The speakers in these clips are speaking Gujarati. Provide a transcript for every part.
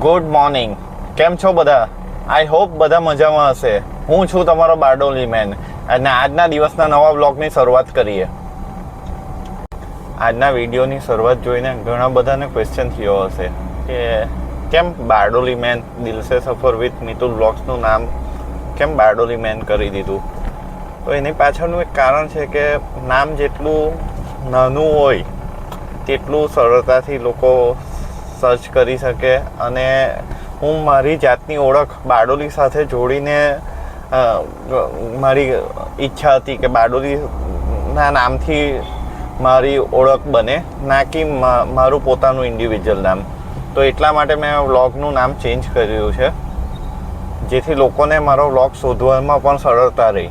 ગુડ મોર્નિંગ કેમ છો બધા? આઈ હોપ બધા મજામાં હશે. હું છું તમારો બારડોલી મેન. અને આજના દિવસના નવા બ્લોગની શરૂઆત કરીએ. આજના વિડીયોની શરૂઆત જોઈને ઘણા બધાને ક્વેશ્ચન થયો હશે કે, કેમ બારડોલી મેન દિલસે સફર વિથ મિતુલ બ્લોગ્સનું નામ કેમ બારડોલી મેન કરી દીધું? તો એની પાછળનું એક કારણ છે કે નામ જેટલું નાનું હોય, તેટલું સરળતાથી લોકો સર્ચ કરી શકે અને હું મારી જાતની ઓળખ બારડોલી સાથે જોડીને મારી ઈચ્છા હતી કે બારડોલીના નામથી મારી ઓળખ બને, ના કે મારું પોતાનું ઇન્ડિવિજ્યુઅલ નામ. તો એટલા માટે મેં વ્લોગનું નામ ચેન્જ કર્યું છે. જેથી લોકોને મારો વ્લોગ શોધવામાં પણ સરળતા રહી.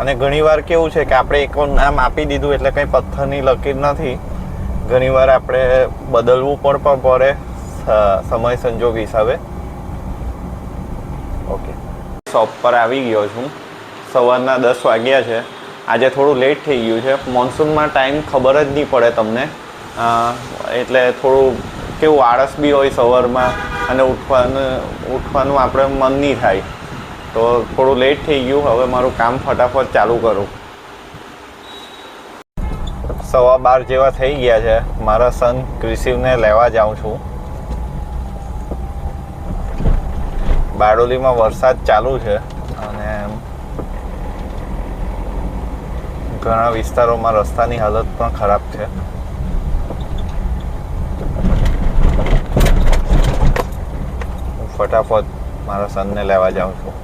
અને ઘણીવાર કેવું છે કે આપણે એક નામ આપી દીધું એટલે કંઈ પથ્થરની લકીર નથી. ઘણીવાર આપણે બદલવું પણ પણ પડે સમય સંજોગ હિસાબે. ઓકે શોપ પર આવી ગયો છું. સવારના દસ વાગ્યા છે. આજે થોડું લેટ થઈ ગયું છે. મોન્સૂનમાં ટાઈમ ખબર જ નહીં પડે તમને. એટલે થોડું કેવું આળસ બી હોય સવારમાં અને ઉઠવાનું ઉઠવાનું આપણે મન નહીં થાય. તો થોડું લેટ થઈ ગયું. હવે મારું કામ ફટાફટ ચાલુ કરું. સવા બાર જેવા થઈ ગયા છે. મારા સન ક્રિસિવને લેવા જાઉં છું. બારડોલીમાં વરસાદ ચાલુ છે અને ઘણા વિસ્તારોમાં રસ્તાની હાલત પણ ખરાબ છે. હું ફટાફટ મારા સનને લેવા જાઉં છું.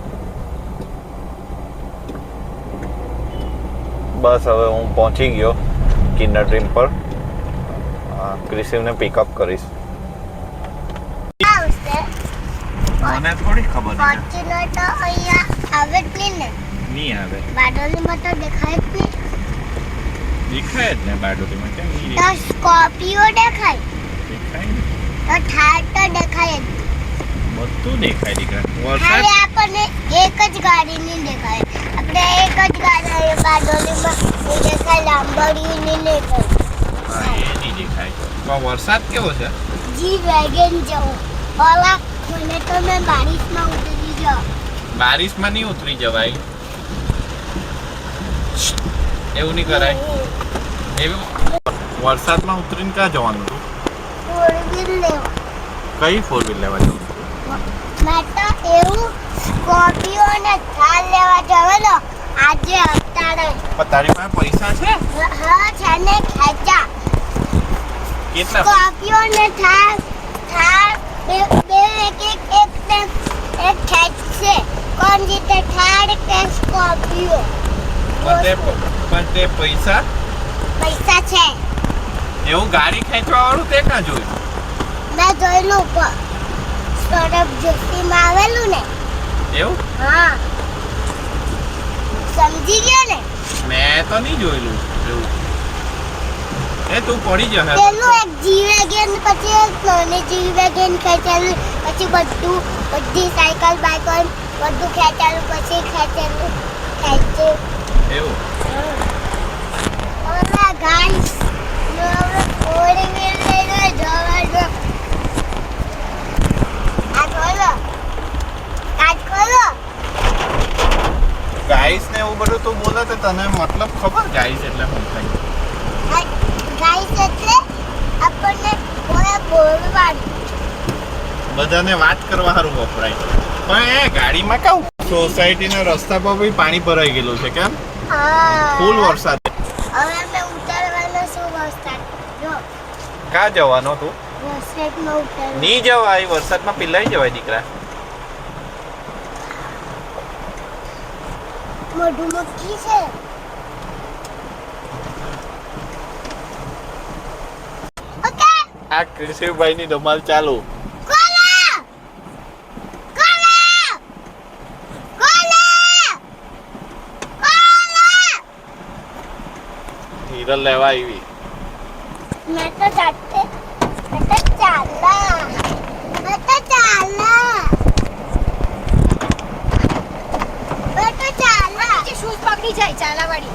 બસ હવે હું પહોંચી ગયો. કિન્ડર ડ્રીમ પર. ક્રિસિવને પિકઅપ કરીશ. મને થોડી ખબર ફોર્ચ્યુનર તો અહીંયા આવે જ નહીં. ને નહીં આવે. બારડોલીમાં તો દેખાય જ નહીં દેખાય જ ને બારડોલીમાં કેમ નહીં તો સ્કોર્પિયો દેખાય? દેખાય તો થાર તો દેખાય જ બધું દેખાય દીકરા આપણને એક જ ગાડી નહીં દેખાય. આપણે એક જ ગાડી બારડોલીમાં વરસાદ કેવો છે? જી વેગન જવું. ઓલા મને તો મેં બારિશમાં ઉતરી જાઉં બારિશમાં નહીં ઉતરી જવાય. એવું નહીં કરાય. એવું. વરસાદમાં ઉતરીને ક્યાં જવાનું હતું? ફોર વ્હીલ લેવા. કઈ ફોર વ્હીલ લેવા જવું મેં તો એવું સ્કોર્પિયો અને થાર લેવા જવાનો આજે અત્યારે. પણ તારી પાસે પૈસા છે? હા છે ને ખેંચા. કેટલા? સ્કોર્પિયો ને થાર થાર બે બે એક એક એક ને એક ખેંચશે. કોણ જીતે? થાર કે સ્કોર્પિયો પણ તે પૈસા? પૈસા છે. એવું ગાડી ખેંચવા વાળું તે ક્યાં જોયું? મેં જોયેલું સ્વરૂપ જોશીમાં આવેલું ને. એવું? હા. સમજી ગયો ને? મેં તો નહીં જોયેલું એવું. એ તું પડી જશે પેલું એક જી વેગન પછી એક નોને જી વેગન ખેંચેલું પછી બધું બધી સાયકલ બાઇક બધું ખેંચેલું પછી ખેંચેલું ખેંચે. એવું? ઓલા ગાઈસ નો ફોર વ્હીલ લઈને જવાનો આ ખોલો આ ખોલો ગાઈસ ને એવું બધું તું તને મતલબ ખબર? ગાઈસ એટલે હું થાય. ગાઈસ એટલે આપણને કોઈ બોલવાનું. બધાને વાત કરવા સારું વપરાય. પણ એ ગાડીમાં કેવું? સોસાયટીના રસ્તા પર બી પાણી ભરાઈ ગયેલું છે કેમ? ફૂલ વરસાદ. હવે અમે ઉતરવાનો શું વરસાદ? જો. ક્યાં જવાનો તું? વરસાદમાં ઉતર નહીં જવાય વરસાદમાં પીલાઈ જવાય દીકરા. મોઢું મૂકી છે. આ કૃષિભાઈ ની ધમાલ ચાલુ. હિરલ લેવા આવી. મેં તો જાતે મેં તો ચાલા મેં તો ચાલા શૂઝ પકડી જાય ચાલાવાળી.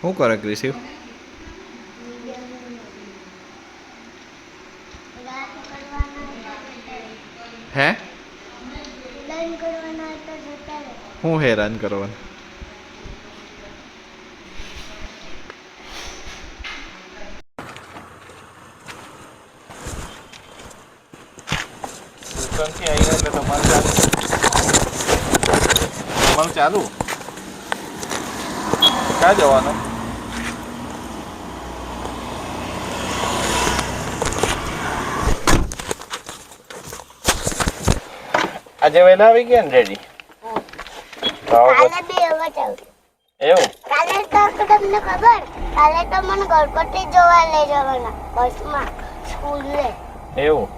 શું કરે ક્રિશિવ હે? હું હેરાન કરવાનું? ટ્યુશનથી આવીને એટલે તમારે ચાલુ. તમારું ચાલુ? ક્યાં જવાનું? આજે વહેલા આવી ગયા ને રેડી એવું કાલે તો તમને ખબર? કાલે તો મને ગણપતિ જોવા લઈ જવાના બસમાં સ્કૂલે એવું?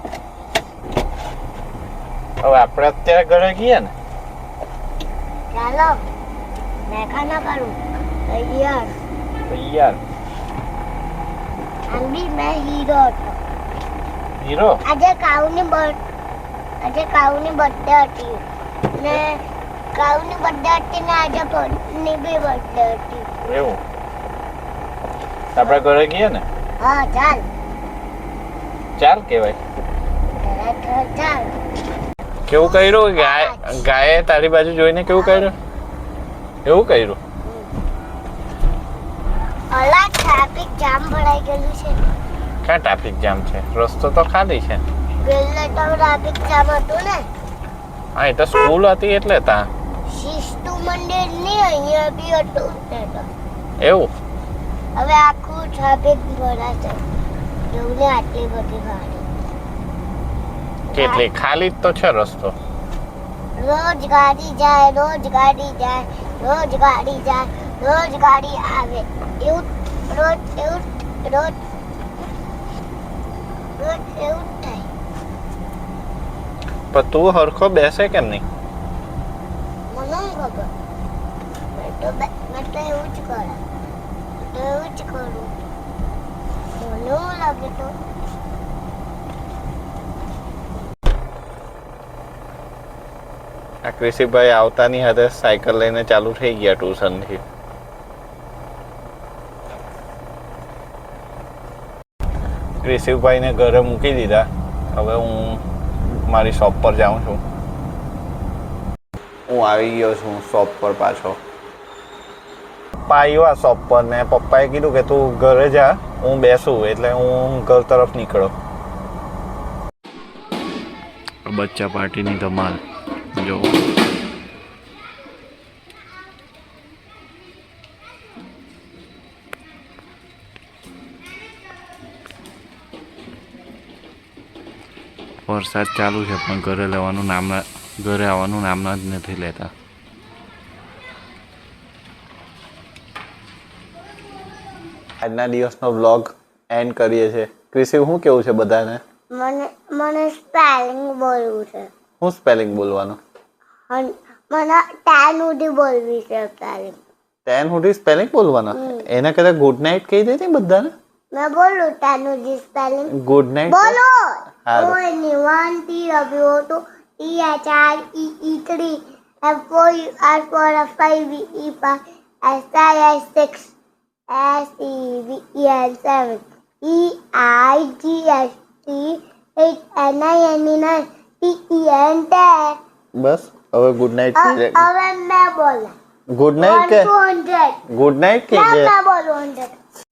હવે આપણે અત્યારે ઘરે ગયા ને? ચાલો મેખાના કરું. તૈયાર. તૈયાર. આમ બી મેં હીરો હતો. હીરો? આજે કાઉની બર્થ આજે કાઉની બર્થડે હતી. ને કાઉની બર્થડે હતી ને આજે પરની બી બર્થડે હતી. એવું? આપણે ઘરે ગયા ને? હા ચાલ. ચાલ કહેવાય. ખરેખર ચાલ. કેવું કર્યું? ગાય ગાયે તારી બાજુ જોઈને કેવું કર્યું? એવું કર્યું? અલા ટ્રાફિક જામ ભરાઈ ગયેલું છે. ક્યાં ટ્રાફિક જામ છે? રસ્તો તો ખાલી છે. પેલે તો ટ્રાફિક જામ હતું ને. હા એ તો સ્કૂલ હતી એટલે તા. શિસ્તુ મંદિરની અહીંયા બી હતું એવું? હવે આખું ટ્રાફિક ભરાશે. એવું ને આટલી બધી ગાડી કેટલી ખાલી જ તો છે રસ્તો રોજ ગાડી જાય રોજ ગાડી જાય રોજ ગાડી જાય રોજ ગાડી આવે એવું રોજ એવું રોજ રોજ એવું જ થાય પણ તું હરખો બેસે કેમ નહીં મને નહીં ખબર મેં તો બે- મેં તો એવું જ કરું મેં તો એવું જ કરું મને એવું લાગે તો આ કૃષિભાઈ આવતાની હાથે સાયકલ લઈને ચાલુ થઈ ગયા ટ્યુશનથી. કૃષિભાઈને ઘરે મૂકી દીધા. હવે હું મારી શોપ પર જાઉં છું. હું આવી ગયો છું શોપ પર પાછો. પપ્પા આવ્યા શોપ પર ને પપ્પાએ કીધું કે તું ઘરે જા, હું બેસું એટલે હું ઘર તરફ નીકળો. બચ્ચા પાર્ટીની ધમાલ. જો વરસાદ ચાલુ છે પણ ઘરે લેવાનું નામ ઘરે આવવાનું નામના જ નથી લેતા. આજના દિવસનો વ્લોગ એન્ડ કરીએ છીએ. ક્રિસી શું કેવું છે બધાને? મને મને સ્પેલિંગ બોલવું છે. શું સ્પેલિંગ બોલવાનું? મને ટેન સુધી બોલવી છે સ્પેલિંગ ટેન સુધી સ્પેલિંગ બોલવાના? એના કરતા ગુડ નાઇટ કહી દેતી બધાને? મેં બોલું ટેન સુધી સ્પેલિંગ ગુડ નાઇટ બોલો! હારું. O N E one T W E two F H R E E three F four E five S I S six S E V E L seven E I G S T eight N I N E T બસ હવે ગુડ નાઇટ હવે મેં બોલા ગુડ નાઇટ કે ગુડ નાઇટ કે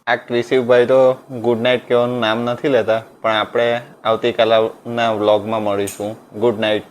આ ક્રિશિવભાઈ તો ગુડ નાઇટ કહેવાનું નામ નથી લેતા. પણ આપણે આવતીકાલના વ્લોગમાં મળીશું. Good night